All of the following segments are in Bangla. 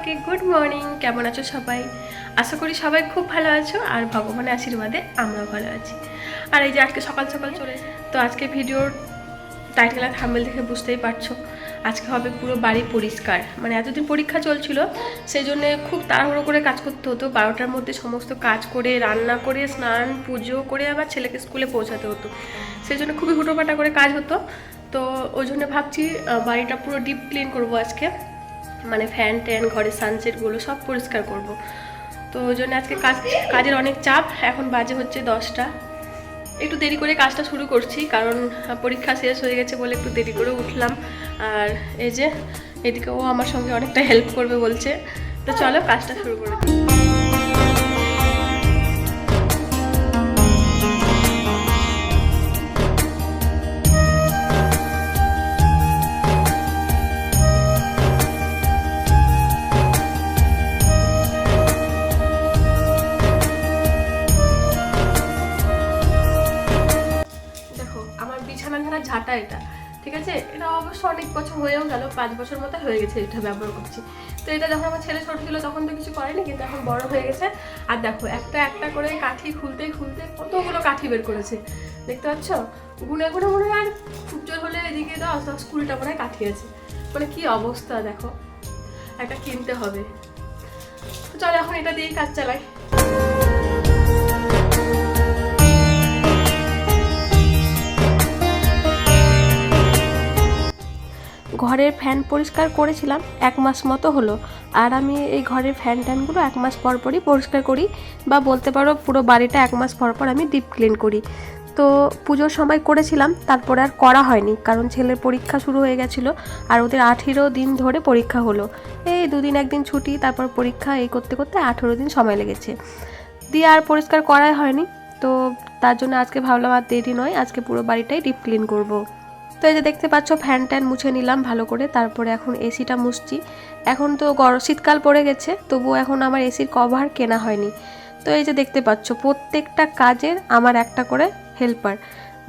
সবাইকে গুড মর্নিং কেমন আছো সবাই? আশা করি সবাই খুব ভালো আছো আর ভগবানের আশীর্বাদে আমরাও ভালো আছি। আর এই যে আজকে সকাল সকাল চলে তো আজকে ভিডিওর টাইটেল আর থাম্বেল দেখে বুঝতেই পারছ, আজকে হবে পুরো বাড়ি পরিষ্কার। মানে এতদিন পরীক্ষা চলছিল সেই জন্য খুব তাড়াহুড়ো করে কাজ করতে হতো। বারোটার মধ্যে সমস্ত কাজ করে, রান্না করে, স্নান, পুজো করে আবার ছেলেকে স্কুলে পৌঁছাতে হতো। সেই জন্য খুবই হুটোপাটা করে কাজ হতো। তো ওই জন্য ভাবছি বাড়িটা পুরো ডিপ ক্লিন করব আজকে। মানে ফ্যান ট্যান, ঘরের সানসেটগুলো সব পরিষ্কার করব। তো ওই জন্য আজকে কাজ, কাজের অনেক চাপ, এখন বাজে হচ্ছে দশটা। একটু দেরি করে কাজটা শুরু করছি, কারণ পরীক্ষা শেষ হয়ে গেছে বলে একটু দেরি করে উঠলাম। আর এই যে, এদিকে ও আমার সঙ্গে অনেকটা হেল্প করবে বলছে। তো চলো কাজটা শুরু করে দিই। হয়েও গেল, পাঁচ বছর মতো হয়ে গেছে এটা ব্যবহার করছি। তো এটা যখন আমার ছেলে ছোট ছিল তখন তো কিছু করেনি, কিন্তু এখন বড় হয়ে গেছে। আর দেখো, একটা একটা করে কাঠি খুলতে খুলতে কতগুলো কাঠি বের করেছে, দেখতে পাচ্ছ? গুনে গুনে মনে হয় আর খুব হলে এদিকে দাও দশ কুড়িটা মনে হয় কাঠি আছে। মানে কি অবস্থা, দেখো। একটা কিনতে হবে। তো চলো, এখন এটা দিয়েই কাজ চালাই। ঘরের ফ্যান পরিষ্কার করেছিলাম, এক মাস মতো হলো। আর আমি এই ঘরের ফ্যান ট্যানগুলো এক মাস পর পরই পরিষ্কার করি বা বলতে পারো পুরো বাড়িটা এক মাস পর পর আমি ডিপ ক্লিন করি। তো পুজোর সময় করেছিলাম, তারপরে আর করা হয়নি কারণ ছেলের পরীক্ষা শুরু হয়ে গেছিল আর ওদের আঠেরো দিন ধরে পরীক্ষা হলো। এই দুদিন একদিন ছুটি, তারপর পরীক্ষা, এই করতে করতে আঠেরো দিন সময় লেগেছে। দিয়ে আর পরিষ্কার করাই হয়নি, তো তার জন্য আজকে ভাবলাম আর দেরি নয়, আজকে পুরো বাড়িটাই ডিপ ক্লিন করব। তো এই যে দেখতে পাচ্ছ, ফ্যান ট্যান মুছে নিলাম ভালো করে, তারপরে এখন এসিটা মুছছি। এখন তো গরম শীতকাল পড়ে গেছে, তবুও এখন আমার এসির কভার কেনা হয়নি। তো এই যে দেখতে পাচ্ছ, প্রত্যেকটা কাজের আমার একটা করে হেল্পার।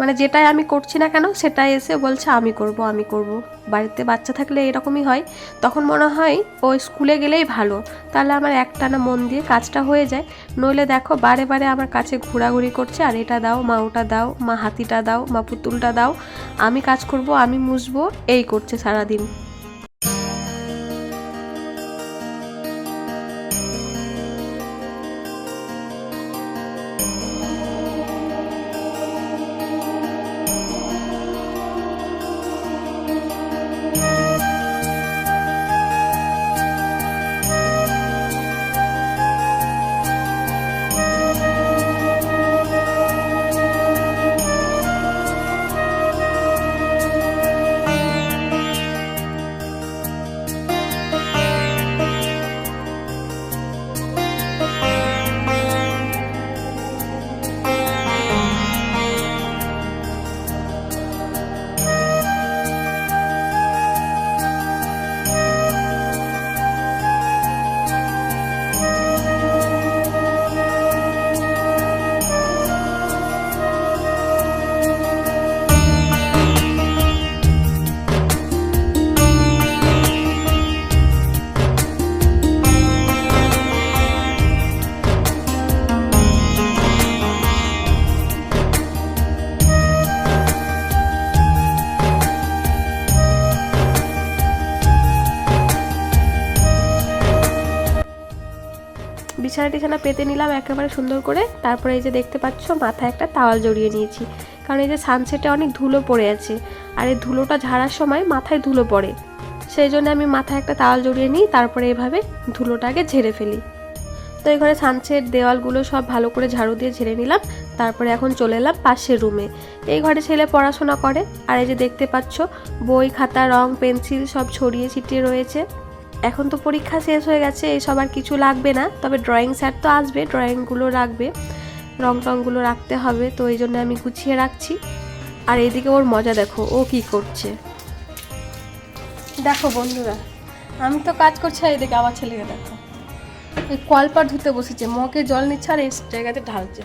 মানে যেটাই আমি করছি না কেন, সেটাই এসে বলছে, আমি করব আমি করব। বাড়িতে বাচ্চা থাকলে এরকমই হয়। তখন মনে হয়, ও স্কুলে গেলেই ভালো। তাহলে আমার একটানা মন দিয়ে কাজটা হয়ে যায়। নইলে দেখো, বারে বারে আমার কাছে ঘোরাঘুরি করছে, আর এটা দাও, মা ওটা দাও, মা হাতিটা দাও, মা পুতুলটা দাও। আমি কাজ করব, আমি মুসবো এই করছে সারাদিন। বিছানা টিছানা পেতে নিলাম একেবারে সুন্দর করে। তারপরে এই যে দেখতে পাচ্ছ, মাথায় একটা তাওয়াল জড়িয়ে নিয়েছি। কারণ এই যে সানসেটে অনেক ধুলো পড়ে আছে। আর এই ধুলোটা ঝাড়ার সময় মাথায় ধুলো পড়ে। সেই জন্য আমি মাথায় একটা তাওয়াল জড়িয়ে নিই, তারপরে এভাবে ধুলোটাকে ঝেড়ে ফেলি। তো এই ঘরে সানসেট দেওয়ালগুলো সব ভালো করে ঝাড়ু দিয়ে ঝেড়ে নিলাম। তারপরে এখন চলে এলাম পাশের রুমে এই ঘরে ছেলে পড়াশোনা করে। আর এই যে দেখতে পাচ্ছ, বই, খাতা, রং, পেন্সিল সব ছড়িয়ে ছিটিয়ে রয়েছে। এখন তো পরীক্ষা শেষ হয়ে গেছে এইসব আর কিছু লাগবে না। তবে ড্রয়িং স্যার তো আসবে ড্রয়িংগুলো রাখবে রং টংগুলো রাখতে হবে তো এই জন্য আমি গুছিয়ে রাখছি। আর এইদিকে ওর মজা দেখো ও কি করছে। দেখো বন্ধুরা আমি তো কাজ করছি আর এদিকে আমার ছেলেকে দেখো। এই কলপার ধুতে বসেছে মগে জল নিচ্ছে আর এই জায়গাতে ঢালছে।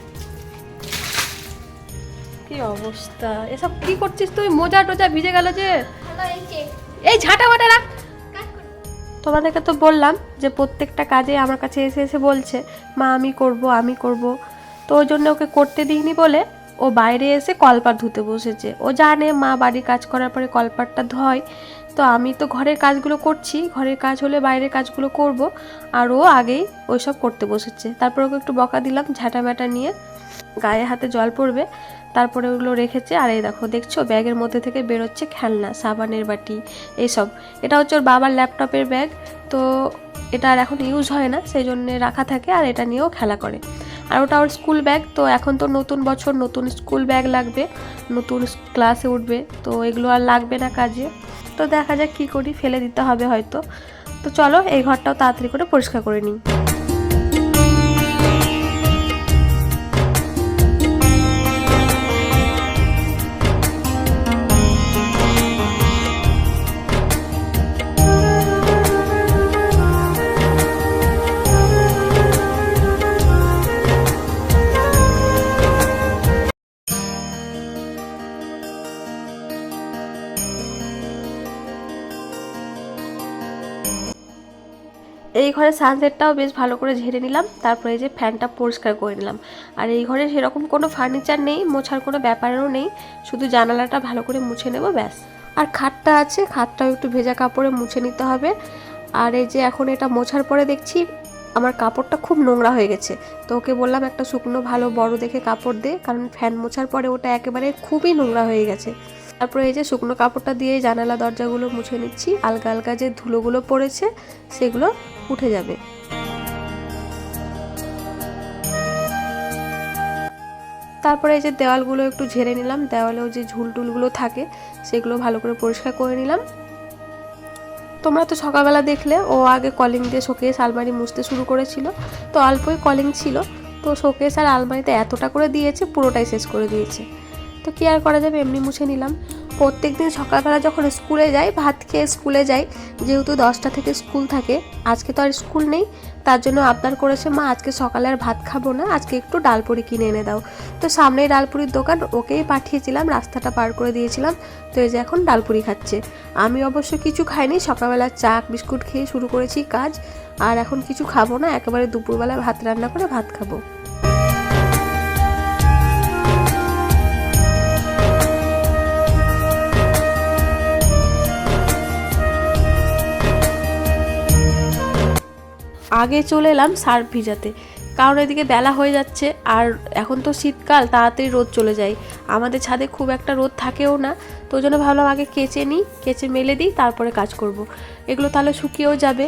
কি অবস্থা এসব কি করছিস তুই? মোজা টোজা ভিজে গেল যে। এই ঝাঁটা মাটা রাখ। তোমাদেরকে তো বললাম যে প্রত্যেকটা কাজে আমার কাছে এসে এসে বলছে, মা, আমি করব আমি করব। তো ওই জন্য ওকে করতে দিইনি বলে ও বাইরে এসে কলপাট ধুতে বসেছে। ও জানে মা বাড়ির কাজ করার পরে কলপাটটা ধয়। তো আমি তো ঘরের কাজগুলো করছি, ঘরের কাজ হলে বাইরের কাজগুলো করব। আর ও আগেই ওইসব করতে বসেছে। তারপর ওকে একটু বকা দিলাম ঝাঁটা ম্যাটা নিয়ে গায়ে হাতে জল পড়বে। তারপরে ওগুলো রেখেছে, আর এই দেখো, দেখছ? ব্যাগের মধ্যে থেকে বেরোচ্ছে খেলনা, সাবানের বাটি, এইসব। এটা হচ্ছে ওর বাবার ল্যাপটপের ব্যাগ, তো এটা আর এখন ইউজ হয় না সেই জন্য রাখা থাকে আর এটা নিয়েও খেলা করে। আর ওটা ওর স্কুল ব্যাগ তো এখন তো নতুন বছর, নতুন স্কুল ব্যাগ লাগবে, নতুন ক্লাসে উঠবে, তো এগুলো আর লাগবে না কাজে। তো দেখা যাক কী করি, ফেলে দিতে হবে হয়তো। তো চলো, এই ঘরটাও তাড়াতাড়ি করে পরিষ্কার করে নিই। এই ঘরে সানসেটটাও বেশ ভালো করে ঝেড়ে নিলাম, তারপরে এই যে ফ্যানটা পরিষ্কার করে নিলাম। আর এই ঘরে সেরকম কোনো ফার্নিচার নেই, মোছার কোনো ব্যাপারও নেই, শুধু জানালাটা ভালো করে মুছে নেব, ব্যাস। আর খাটটা আছে, খাটটাও একটু ভেজা কাপড়ে মুছে নিতে হবে। আর এই যে এখন এটা মোছার পরে দেখছি আমার কাপড়টা খুব নোংরা হয়ে গেছে। তো ওকে বললাম, একটা শুকনো ভালো বড় দেখে কাপড় দে। কারণ ফ্যান মোছার পরে ওটা একেবারে খুবই নোংরা হয়ে গেছে। তারপরে এই যে শুকনো কাপড়টা দিয়ে জানালা দরজাগুলো মুছে নিচ্ছি। আলগা আলগা যে ধুলোগুলো পড়েছে, সেগুলো উঠে যাবে। তারপরে এই যে দেওয়ালগুলো একটু ঝেড়ে নিলাম। দেওয়ালেও যে ঝুলটুলগুলো থাকে, সেগুলো ভালো করে পরিষ্কার করে নিলাম। তোমরা তো সকালবেলা দেখলে, ও আগে কলিং দিয়ে শোকেস আলমারি মুছতে শুরু করেছিল। তো অল্পই কলিং ছিল। তো শোকেস আর আলমারিতে এতটা করে দিয়েছে, পুরোটাই শেষ করে দিয়েছে। তো কী আর করা যাবে? এমনি মুছে নিলাম। প্রত্যেক দিন সকালবেলা যখন স্কুলে যাই, ভাত খেয়ে স্কুলে যাই, যেহেতু দশটা থেকে স্কুল থাকে, আজকে তো আর স্কুল নেই, তার জন্য আবদার করেছে, মা, আজকে সকালে আর ভাত খাব না, আজকে একটু ডালপুরি কিনে এনে দাও। তো সামনেই ডালপুরির দোকান, ওকেই পাঠিয়েছিলাম, রাস্তাটা পার করে দিয়েছিলাম। তো এই যে এখন ডালপুরি খাচ্ছে। আমি অবশ্য কিছু খাইনি, সকালবেলা চা বিস্কুট খেয়ে শুরু করেছি কাজ, আর এখন কিছু খাব না, একেবারে দুপুরবেলা ভাত রান্না করে ভাত খাব। আগে চলে এলাম সার্ফ ভিজাতে। কারণ এদিকে বেলা হয়ে যাচ্ছে আর এখন তো শীতকাল, তাড়াতাড়ি রোদ চলে যায়। আমাদের ছাদে খুব একটা রোদ থাকেও না, তো জন্য ভাবলাম আগে কেচে নিই, কেচে মেলে দিই, তারপরে কাজ করব। এগুলো তাহলে শুকিয়েও যাবে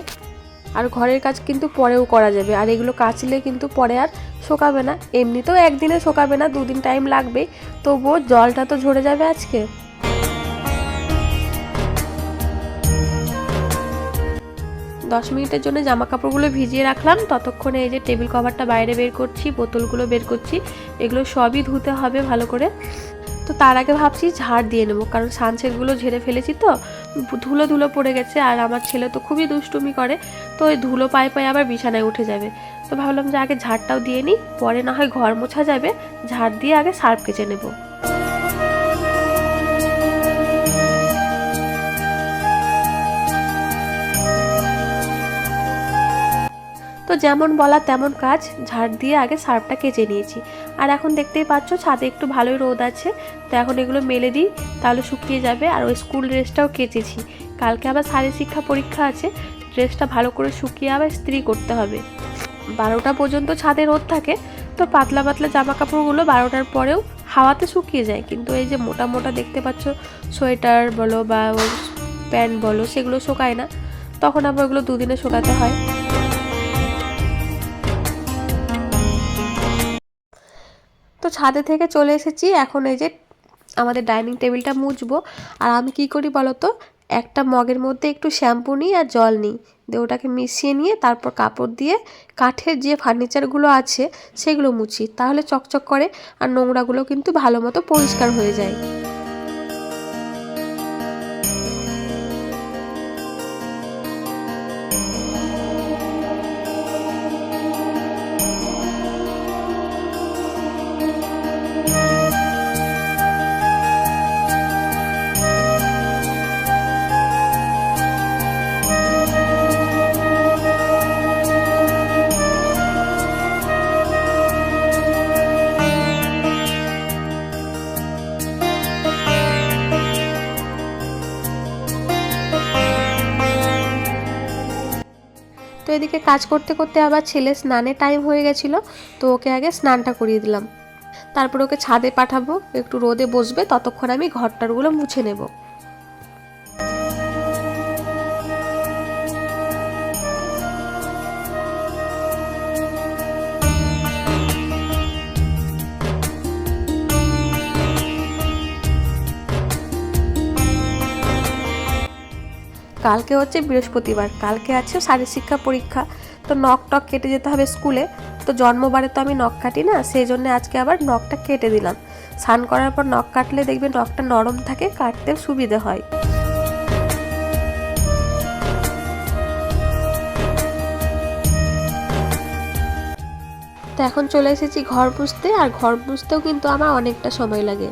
আর ঘরের কাজ কিন্তু পরেও করা যাবে। আর এগুলো কাচলে কিন্তু পরে আর শোকাবে না। এমনিতেও একদিনে শোকাবে না, দুদিন টাইম লাগবে তবুও জলটা তো ঝরে যাবে আজকে। দশ মিনিটের জন্য জামা কাপড়গুলো ভিজিয়ে রাখলাম। ততক্ষণে এই যে টেবিল কভারটা বাইরে বের করছি, বোতলগুলো বের করছি, এগুলো সবই ধুতে হবে ভালো করে। তো তার আগে ভাবছি ঝাড় দিয়ে নেব, কারণ সানসেটগুলো ঝেড়ে ফেলেছি তো, ধুলো ধুলো পড়ে গেছে আর আমার ছেলে তো খুবই দুষ্টুমি করে, তো ওই ধুলো পায়ে পায়ে আবার বিছানায় উঠে যাবে। তো ভাবলাম যে আগে ঝাড়টাও দিয়ে নিই, পরে না হয় ঘর মোছা যাবে, ঝাড় দিয়ে আগে সার্ফ কেচে নেব। তো যেমন বলা তেমন কাজ, ঝাড় দিয়ে আগে সার্ফটা কেচে নিয়েছি। আর এখন দেখতেই পাচ্ছ, ছাদে একটু ভালোই রোদ আছে। তো এখন এগুলো মেলে দিই, তাহলে শুকিয়ে যাবে। আর ওই স্কুল ড্রেসটাও কেচেছি। কালকে আবার শারীর শিক্ষা পরীক্ষা আছে, ড্রেসটা ভালো করে শুকিয়ে আবার স্ত্রি করতে হবে। বারোটা পর্যন্ত ছাদে রোদ থাকে, তো পাতলা পাতলা জামা কাপড়গুলো বারোটার পরেও হাওয়াতে শুকিয়ে যায়। কিন্তু এই যে মোটা মোটা দেখতে পাচ্ছ, সোয়েটার বলো বা প্যান্ট বলো, সেগুলো শোকায় না। তখন আবার ওগুলো দুদিনে শোকাতে হয়। তো ছাদে থেকে চলে এসেছি। এখন এই যে আমাদের ডাইনিং টেবিলটা মুছবো। আর আমি কি করি বলো তো একটা মগের মধ্যে একটু শ্যাম্পু নিই আর জল নিই। দিয়ে ওটাকে মিশিয়ে নিয়ে তারপর কাপড় দিয়ে কাঠের যে ফার্নিচারগুলো আছে, সেগুলো মুছি। তাহলে চকচক করে আর নোংরাগুলো কিন্তু ভালো মতো পরিষ্কার হয়ে যায়। এদিকে কাজ করতে করতে আবার ছেলে স্নানের টাইম হয়ে গেছিল, তো ওকে আগে স্নানটা করিয়ে দিলাম। তারপর ওকে ছাদে পাঠাবো, একটু রোদে বসবে, ততক্ষণ আমি ঘরটারগুলো মুছে নেব। কালকে হচ্ছে বৃহস্পতিবার, কালকে আছে শারীরশিক্ষা পরীক্ষা। তো নখ টক কেটে যেতে হবে স্কুলে। তো জন্মবারে তো আমি নখ কাটি না সেই জন্য আজকে আবার নখটা কেটে দিলাম। স্নান করার পর নখ কাটলে দেখবেন নখটা নরম থাকে কাটতে সুবিধে হয়। তো এখন চলে এসেছি ঘর মুছতে আর ঘর মুছতেও কিন্তু আমার অনেকটা সময় লাগে।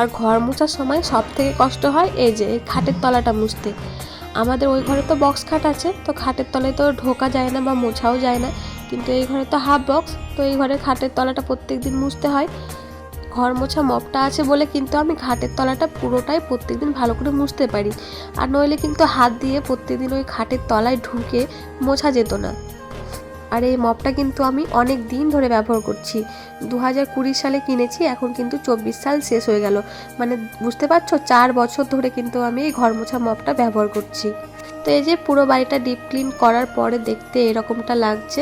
আর ঘর মোছার সময় সব থেকে কষ্ট হয় এই যে এই খাটের তলাটা মুছতে। আমাদের ওই ঘরে তো বক্স খাট আছে, তো খাটের তলায় তো ঢোকা যায় না বা মোছাও যায় না। কিন্তু এই ঘরে তো হাফ বক্স তো এই ঘরে খাটের তলাটা প্রত্যেক দিন মুছতে হয়। ঘর মোছা মপটা আছে বলে কিন্তু আমি খাটের তলাটা পুরোটাই প্রত্যেকদিন ভালো করে মুছতে পারি। আর নইলে কিন্তু হাত দিয়ে প্রত্যেকদিন ওই খাটের তলায় ঢুকে মোছা যেত না। আর এই মপটা কিন্তু আমি অনেক দিন ধরে ব্যবহার করছি। দু হাজার কুড়ি সালে কিনেছি, এখন কিন্তু চব্বিশ সাল শেষ হয়ে গেল। মানে বুঝতে পারছ, চার বছর ধরে কিন্তু আমি এই ঘর মোছা মপটা ব্যবহার করছি। তো এই যে পুরো বাড়িটা ডিপ ক্লিন করার পরে দেখতে এরকমটা লাগছে,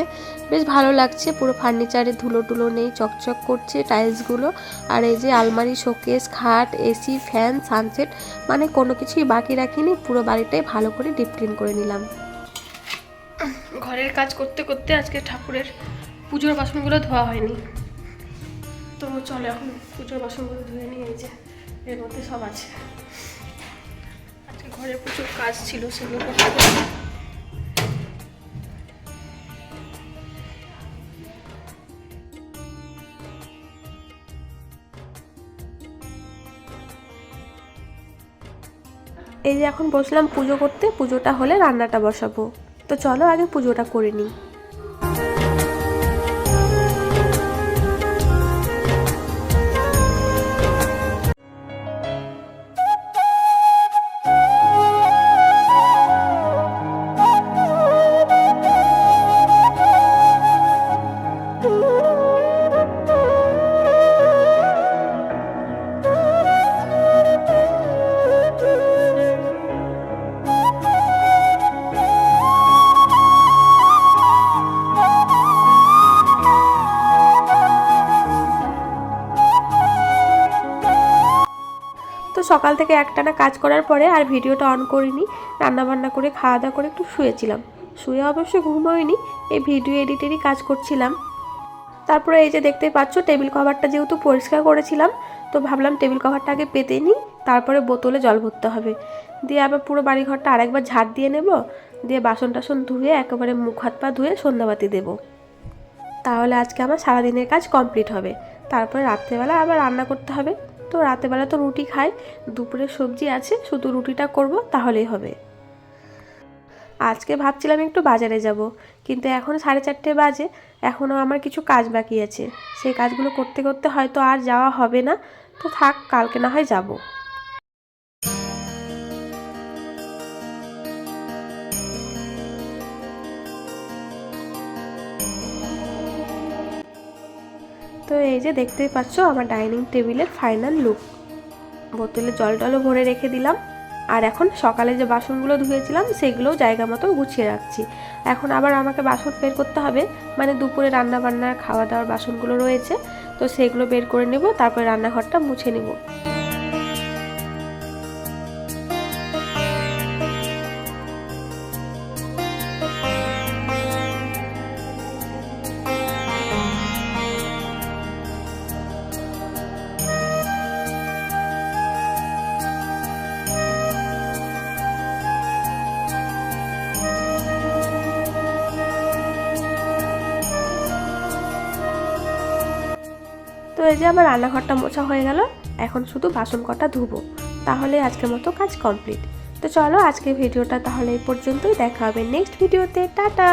বেশ ভালো লাগছে। পুরো ফার্নিচারে ধুলো টুলো নেই, চকচক করছে টাইলসগুলো আর এই যে আলমারি শোকেস খাট এসি ফ্যান সানসেট মানে কোনো কিছুই বাকি রাখিনি। পুরো বাড়িটাই ভালো করে ডিপ ক্লিন করে নিলাম। ঘরের কাজ করতে করতে আজকে ঠাকুরের পুজোর বাসনগুলো ধোয়া হয়নি। তো চলো এখন পুজোর বাসনগুলো ধুয়ে নিয়ে এই যে এর মধ্যে সব আছে। আজকে ঘরে প্রচুর কাজ ছিল, সেগুলো করতে এই যে এখন বসলাম পুজো করতে, পুজোটা হলে রান্নাটা বসাবো। তো চলো আগে পুজোটা করে নিই। তো সকাল থেকে একটানা কাজ করার পরে আর ভিডিওটা অন করিনি। রান্নাবান্না করে খাওয়া দাওয়া করে একটু শুয়েছিলাম। শুয়ে অবশ্য ঘুমোয়নি এই ভিডিও এডিটেরই কাজ করছিলাম। তারপরে এই যে দেখতে পাচ্ছ টেবিল কভারটা যেহেতু পরিষ্কার করেছিলাম, তো ভাবলাম টেবিল কভারটা আগে পেতে নিই, তারপরে বোতলে জল ভরতে হবে। দিয়ে আবার পুরো বাড়িঘরটা আরেকবার ঝাড় দিয়ে নেব, দিয়ে বাসন টাসন ধুয়ে, একেবারে মুখ হাত পা ধুয়ে সন্ধ্যাবাতি দেবো। তাহলে আজকে আমার সারাদিনের কাজ কমপ্লিট হবে। তারপরে রাত্রেবেলা আবার রান্না করতে হবে। তো রাতেবেলা তো রুটি খাই। দুপুরে সবজি আছে, শুধু রুটিটা করব, তাহলেই হবে। আজকে ভাবছিলাম একটু বাজারে যাব, কিন্তু এখন সাড়ে চারটে বাজে এখনও আমার কিছু কাজ বাকি আছে। সেই কাজগুলো করতে করতে হয়তো আর যাওয়া হবে না। তো থাক, কালকে না হয় যাব। তো এই যে দেখতেই পাচ্ছ আমার ডাইনিং টেবিলের ফাইনাল লুক। বোতলে জল টলও ভরে রেখে দিলাম। আর এখন সকালে যে বাসনগুলো ধুয়েছিলাম, সেগুলোও জায়গা মতো গুছিয়ে রাখছি। এখন আবার আমাকে বাসন বের করতে হবে। মানে দুপুরে রান্না বান্নার খাওয়া দাওয়ার বাসনগুলো রয়েছে। তো সেগুলো বের করে নেব, তারপরে রান্নাঘরটা মুছে নেব। এই যে আমার রান্নাঘরটা মোছা হয়ে গেল, এখন শুধু বাসন কটা ধুবো। তাহলে আজকের মতো কাজ কমপ্লিট তো চলো আজকের ভিডিওটা তাহলে এই পর্যন্তই। দেখা হবে নেক্সট ভিডিওতে টাটা!